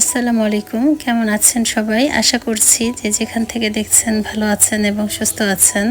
আসসালামু আলাইকুম। কেমন আছেন সবাই? আশা করছি যে যেখান থেকে দেখছেন ভালো আছেন এবং সুস্থ আছেন।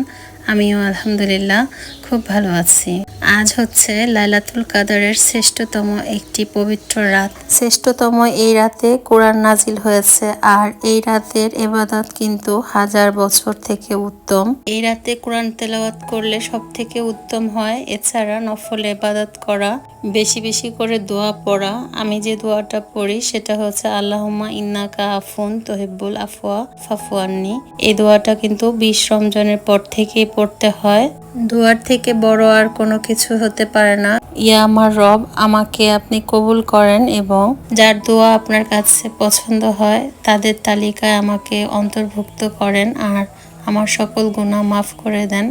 আমিও আলহামদুলিল্লাহ, খুব ভালো আছি। আজ হচ্ছে লাইলাতুল কাদারের শ্রেষ্ঠতম একটি পবিত্র রাত। শ্রেষ্ঠতম এই রাতে কোরআন নাজিল হয়েছে আর এই রাতের এবাদত কিন্তু হাজার বছর থেকে উত্তম। এই রাতে কোরআন তেলাওয়াত করলে সব থেকে উত্তম হয় এছাড়া নফল এবাদত করা বেশি বেশি করে দোয়া পড়া। আমি যে দোয়াটা পড়ি সেটা হচ্ছে আল্লাহমা ইন্নাকা আফুন তোহেব্বুল আফওয়া ফাফুয়ান্নি এই দোয়াটা কিন্তু বিশ রমজানের পর থেকেই পড়তে হয়। দোয়ার থেকে বড় আর কোনো কিছু হতে পারে না। ইয়া আমার রব আমাকে আপনি কবুল করেন এবং যার দোয়া আপনার কাছে পছন্দ হয় তাদের তালিকায় আমাকে অন্তর্ভুক্ত করেন আর আমার সকল গুণা মাফ করে দেন।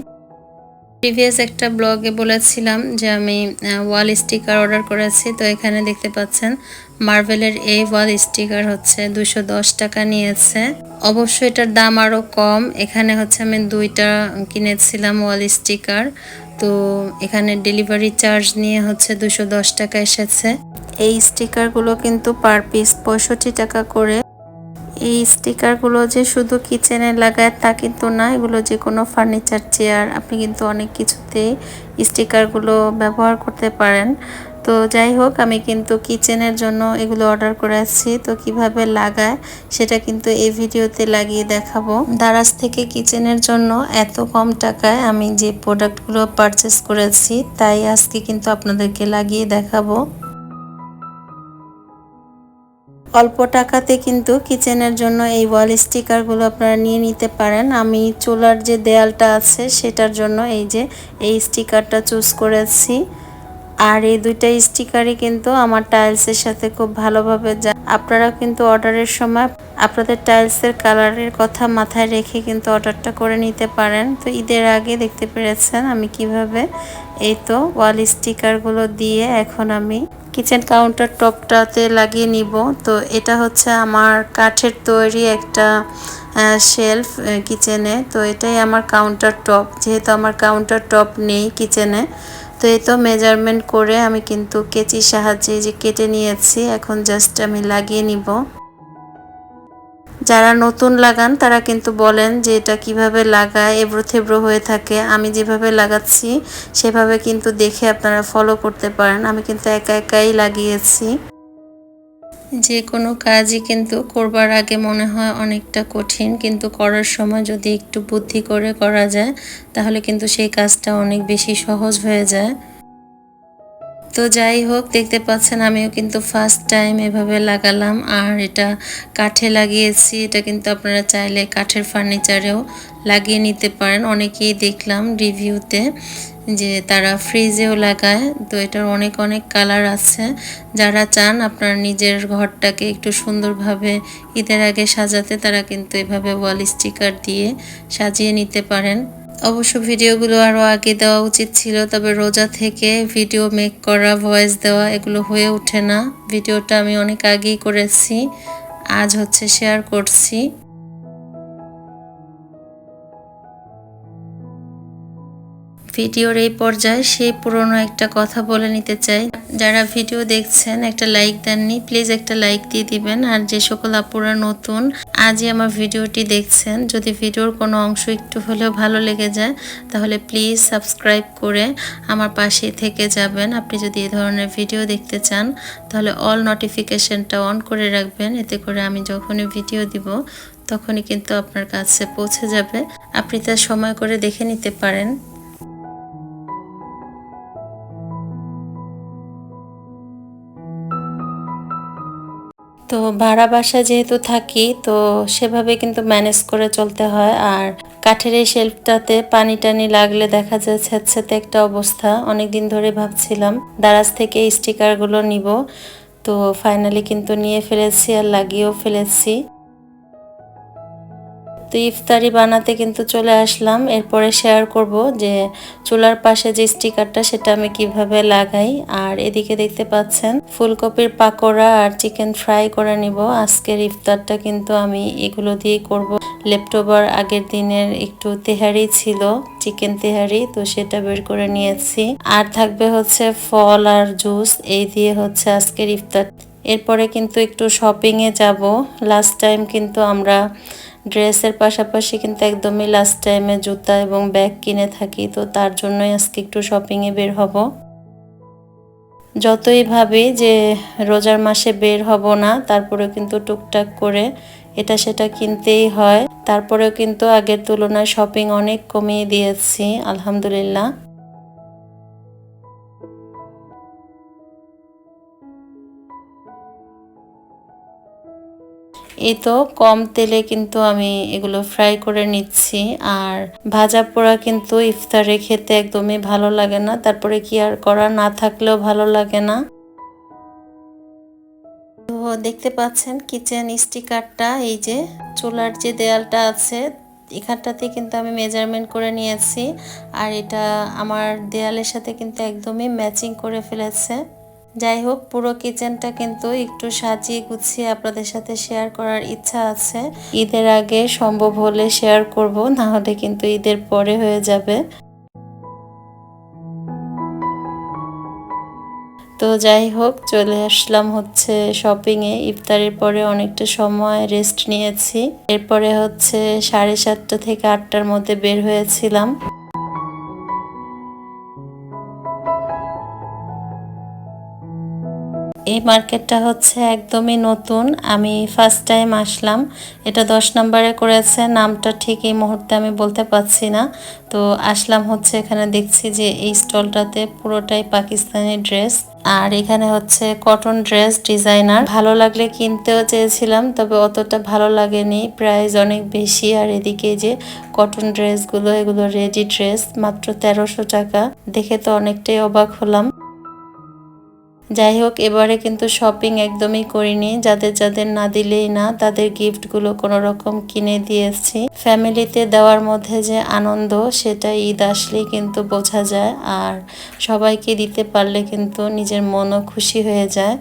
প্রিভিয়াস একটা ব্লগে বলেছিলাম যে আমি ওয়াল স্টিকার অর্ডার করেছি তো এখানে দেখতে পাচ্ছেন মার্ভেলের এই ওয়াল স্টিকার হচ্ছে দুশো টাকা নিয়েছে। অবশ্য এটার দাম আরও কম। এখানে হচ্ছে আমি দুইটা কিনেছিলাম ওয়াল স্টিকার। তো এখানে ডেলিভারি চার্জ নিয়ে হচ্ছে দশ টাকা এসেছে। এই স্টিকারগুলো কিন্তু পার পিস পঁয়ষট্টি টাকা করে। এই স্টিকারগুলো যে শুধু কিচেনে লাগায় তা কিন্তু না, এগুলো যে কোনো ফার্নিচার, চেয়ার, আপনি কিন্তু অনেক কিছুতেই স্টিকারগুলো ব্যবহার করতে পারেন। তো যাই হোক, আমি কিন্তু কিচেনের জন্য এগুলো অর্ডার করে করেছি তো কীভাবে লাগায় সেটা কিন্তু এই ভিডিওতে লাগিয়ে দেখাবো। দারাজ থেকে কিচেনের জন্য এত কম টাকায় আমি যে প্রোডাক্টগুলো পারচেস করেছি, তাই আজকে কিন্তু আপনাদেরকে লাগিয়ে দেখাবো। অল্প টাকাতে কিন্তু কিচেনের জন্য এই ওয়াল স্টিকারগুলো আপনারা নিয়ে নিতে পারেন। আমি চুলার যে দেয়ালটা আছে, সেটার জন্য এই যে এই স্টিকারটা চুজ করেছি। আর এই দুইটা স্টিকারই কিন্তু আমার টাইলসের সাথে খুব ভালোভাবে যা আপনারা কিন্তু অর্ডারের সময় আপনাদের টাইলসের কালারের কথা মাথায় রেখে কিন্তু অর্ডারটা করে নিতে পারেন। তো ঈদের আগে দেখতে পেরেছেন আমি কীভাবে এই তো ওয়াল স্টিকারগুলো দিয়ে এখন আমি কিচেন কাউন্টার টপটাতে লাগিয়ে নিব। তো এটা হচ্ছে আমার কাঠের তৈরি একটা শেলফ কিচেনে। তো এটাই আমার কাউন্টার টপ। যেহেতু আমার কাউন্টার টপ নেই কিচেনে তো এই তো মেজারমেন্ট করে আমি কিন্তু কেচির সাহায্যে যে কেটে নিয়েছি, এখন জাস্ট আমি লাগিয়ে নিব। যারা নতুন লাগান, তারা কিন্তু বলেন যে এটা কীভাবে লাগায় এব্রো থেব্রো হয়ে থাকে। আমি যেভাবে লাগাচ্ছি, সেভাবে কিন্তু দেখে আপনারা ফলো করতে পারেন। আমি কিন্তু একা একাই লাগিয়েছি। যে কোনো কাজই কিন্তু করবার আগে মনে হয় অনেকটা কঠিন, কিন্তু করার সময় যদি একটু বুদ্ধি করে করা যায়, তাহলে কিন্তু সেই কাজটা অনেক বেশি সহজ হয়ে যায়। তো যাই হোক, দেখতে পাচ্ছেন আমিও কিন্তু ফার্স্ট টাইম এভাবে লাগালাম, আর এটা কাঠে লাগিয়েছি। এটা কিন্তু আপনারা চাইলে কাঠের ফার্নিচারেও লাগিয়ে নিতে পারেন। অনেকেই দেখলাম রিভিউতে যে তারা ফ্রিজেও লাগায়, তো এটার অনেক অনেক কালার আছে। যারা চান আপনার নিজের ঘরটাকে একটু সুন্দরভাবে ঈদের আগে সাজাতে, তারা কিন্তু এভাবে ওয়াল স্টিকার দিয়ে সাজিয়ে নিতে পারেন। অবশ্য ভিডিওগুলো আরও আগে দেওয়া উচিত ছিল, তবে রোজা থেকে ভিডিও মেক করা ভয়েস দেওয়া, এগুলো হয়ে ওঠে না। ভিডিওটা আমি অনেক আগেই করেছি, আজ হচ্ছে শেয়ার করছি। ভিডিওর এই পর্যায়ে সেই পুরনো একটা কথা বলে নিতে চাই। যারা ভিডিও দেখছেন, একটা লাইক দেননি, প্লিজ একটা লাইক দিয়ে দিবেন। আর যে সকল আপুরা নতুন, আজই আমার ভিডিওটি দেখছেন, যদি ভিডিওর কোনো অংশ একটু হলেও ভালো লেগে যায়, তাহলে প্লিজ সাবস্ক্রাইব করে আমার পাশে থেকে যাবেন। আপনি যদি এই ধরনের ভিডিও দেখতে চান, তাহলে অল নোটিফিকেশনটা অন করে রাখবেন। এতে করে আমি যখনই ভিডিও দিব, তখনই কিন্তু আপনার কাছে পৌঁছে যাবে। আপনি তার সময় করে দেখে নিতে পারেন। তো ভাড়া বাসা যেহেতু থাকি, তো সেভাবে কিন্তু ম্যানেজ করে চলতে হয়। আর কাঠের এই শেল্ফটাতে পানি টানি লাগলে দেখা যায় স্যাঁতস্যাঁতে একটা অবস্থা। অনেক দিন ধরে ভাবছিলাম, দারাজ থেকে স্টিকারগুলো নিব। তো ফাইনালি কিন্তু নিয়ে ফেলেছি আর লাগিয়েও ফেলেছি। তো ইফতারি বানাতে কিন্তু চলে আসলাম। এরপরে শেয়ার করব যে চুলার পাশে যে স্টিকারটা সেটা আমি কীভাবে লাগাই। আর এদিকে দেখতে পাচ্ছেন, ফুলকপির পাকোড়া আর চিকেন ফ্রাই করে নিব। আজকের ইফতারটা কিন্তু আমি এগুলো দিয়ে করব। লেপটোবার আগের দিনের একটু তেহারি ছিল চিকেন তেহারি, তো সেটা বের করে নিয়েছি। আর থাকবে হচ্ছে ফল আর জুস এই দিয়ে হচ্ছে আজকের ইফতার। এরপরে কিন্তু একটু শপিংয়ে যাব। লাস্ট টাইম কিন্তু আমরা ড্রেসের পাশাপাশি কিন্তু একদমই লাস্ট টাইমে জুতা এবং ব্যাগ কিনে থাকি, তো তার জন্যই আজকে একটু শপিংয়ে বের হব। যতই ভাবি যে রোজার মাসে বের হব না তারপরে কিন্তু টুকটাক করে এটা সেটা কিনতেই হয়। তারপরেও কিন্তু আগের তুলনায় শপিং অনেক কমিয়ে দিয়েছি, আলহামদুলিল্লাহ। এই তো কম তেলে কিন্তু আমি এগুলো ফ্রাই করে নিচ্ছি। আর ভাজা পোড়া কিন্তু ইফতারে খেতে একদমই ভালো লাগে না। তারপরে কি আর করা না থাকলেও ভালো লাগে না। তো দেখতে পাচ্ছেন কিচেন স্টিকারটা, এই যে চুলার যে দেয়ালটা আছে, এখানটাতে কিন্তু আমি মেজারমেন্ট করে নিয়েছি। আর এটা আমার দেয়ালের সাথে কিন্তু একদমই ম্যাচিং করে ফেলেছে। যাই হোক, পুরো কিচেনটা কিন্তু একটু সাজিয়ে গুছিয়ে আপনাদের সাথে শেয়ার করার ইচ্ছা আছে। ঈদের আগে সম্ভব হলে শেয়ার করব, না হলে কিন্তু ঈদের পরে হয়ে যাবে। তো যাই হোক, চলে আসলাম হচ্ছে শপিংয়ে ইফতারের পরে অনেকটা সময় রেস্ট নিয়েছি। এরপরে হচ্ছে সাড়ে সাতটা থেকে আটটার মধ্যে বের হয়েছিলাম। এই মার্কেটটা হচ্ছে একদমই নতুন। আমি ফার্স্ট টাইম আসলাম। এটা দশ নম্বরে করেছে। নামটা ঠিক এই মুহূর্তে আমি বলতে পারছি না। তো আসলাম হচ্ছে এখানে দেখছি যে এই স্টলটাতে পুরোটাই পাকিস্তানি ড্রেস। আর এখানে হচ্ছে কটন ড্রেস ডিজাইনার। ভালো লাগলে কিনতেও চেয়েছিলাম, তবে অতটা ভালো লাগেনি। প্রাইস অনেক বেশি। আর এদিকে যে কটন ড্রেসগুলো, এগুলো রেডি ড্রেস, মাত্র তেরোশো টাকা। দেখে তো অনেকটাই অবাক হলাম। যাই হোক, এবারে কিন্তু শপিং একদমই করিনি। যাদের যাদের না দিলেই না, তাদের গিফটগুলো কোনো রকম কিনে দিয়েছি ফ্যামিলিতে দেওয়ার মধ্যে যে আনন্দ, সেটা ঈদ আসলেই কিন্তু বোঝা যায়। আর সবাইকে দিতে পারলে কিন্তু নিজের মনও খুশি হয়ে যায়।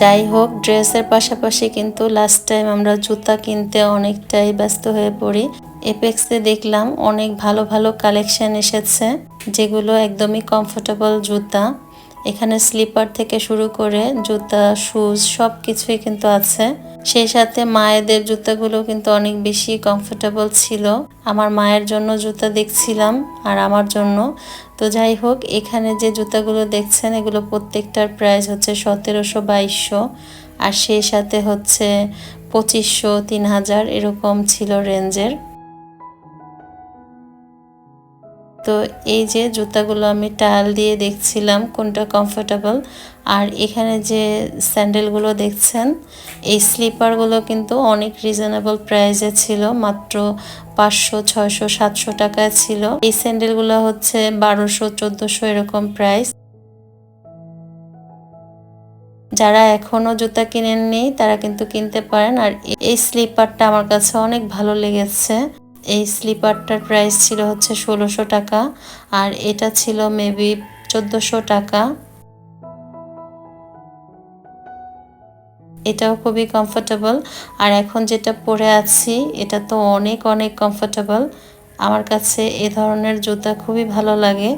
যাই হোক ড্রেসের পাশাপাশি কিন্তু লাস্ট টাইম আমরা জুতা কিনতে অনেকটাই ব্যস্ত হয়ে পড়ি। এপেক্সে দেখলাম অনেক ভালো ভালো কালেকশন এসেছে, যেগুলো একদমই কমফোর্টেবল জুতা। এখানে স্লিপার থেকে শুরু করে জুতা শুজ সব কিছুই কিন্তু আছে। সেই সাথে মায়েদের জুতাগুলো কিন্তু অনেক বেশি কমফোর্টেবল ছিল। আমার মায়ের জন্য জুতা দেখছিলাম আর আমার জন্য। তো যাই হোক, এখানে যে জুতাগুলো দেখছেন, এগুলো প্রত্যেকটার প্রাইস হচ্ছে সতেরোশো, বাইশশো। আর সেই সাথে হচ্ছে পঁচিশশো, তিন হাজার এরকম ছিল রেঞ্জের তো এই যে জুতাগুলো আমি টায়াল দিয়ে দেখছিলাম কোনটা কমফোর্টেবল আর এখানে যে স্যান্ডেলগুলো দেখছেন, এই স্লিপারগুলো কিন্তু অনেক রিজনেবল প্রাইসে ছিল, মাত্র পাঁচশো, ছয়শো, সাতশো টাকায় ছিল। এই স্যান্ডেলগুলো হচ্ছে বারোশো, চোদ্দোশো এরকম প্রাইস যারা এখনও জুতা কিনেননি, তারা কিন্তু কিনতে পারেন। আর এই স্লিপারটা আমার কাছে অনেক ভালো লেগেছে। এই স্লিপারটার প্রাইস ছিল হচ্ছে ষোলোশো টাকা আর এটা ছিল মেবি চোদ্দোশো টাকা। এটাও খুবই কমফোর্টেবল আর এখন যেটা পরে আছি, এটা তো অনেক অনেক কমফোর্টেবল আমার কাছে এ ধরনের জুতা খুবই ভালো লাগে।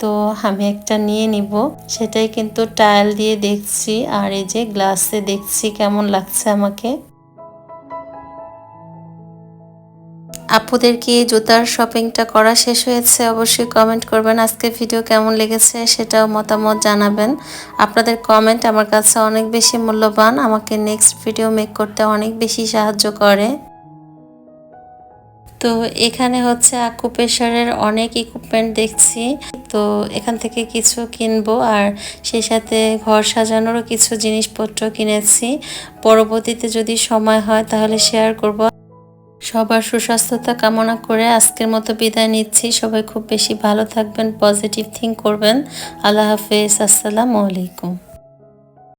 তো আমি একটা নিয়ে নিব। সেটাই কিন্তু টায়াল দিয়ে দেখছি আর এই যে গ্লাসে দেখছি কেমন লাগছে আমাকে। আপুদের কি জুতার শপিংটা করা শেষ হয়েছে, অবশ্যই কমেন্ট করবেন। আজকে ভিডিও কেমন লেগেছে সেটাও মতামত জানাবেন। আপনাদের কমেন্ট আমার কাছে অনেক বেশি মূল্যবান, আমাকে নেক্সট ভিডিও মেক করতে অনেক বেশি সাহায্য করে। তো এখানে হচ্ছে আকু প্রেশারের অনেক ইকুইপমেন্ট দেখছি। তো এখান থেকে কিছু কিনবো আর সেই সাথে ঘর সাজানোরও কিছু জিনিসপত্র কিনেছি। পরবর্তীতে যদি সময় হয় তাহলে শেয়ার করব। সবার সুস্বাস্থ্যতা কামনা করে আজকের মতো বিদায় নিচ্ছি। সবাই খুব বেশি ভালো থাকবেন পজিটিভ থিঙ্ক করবেন। আল্লাহ হাফেজ, আসসালামু আলাইকুম।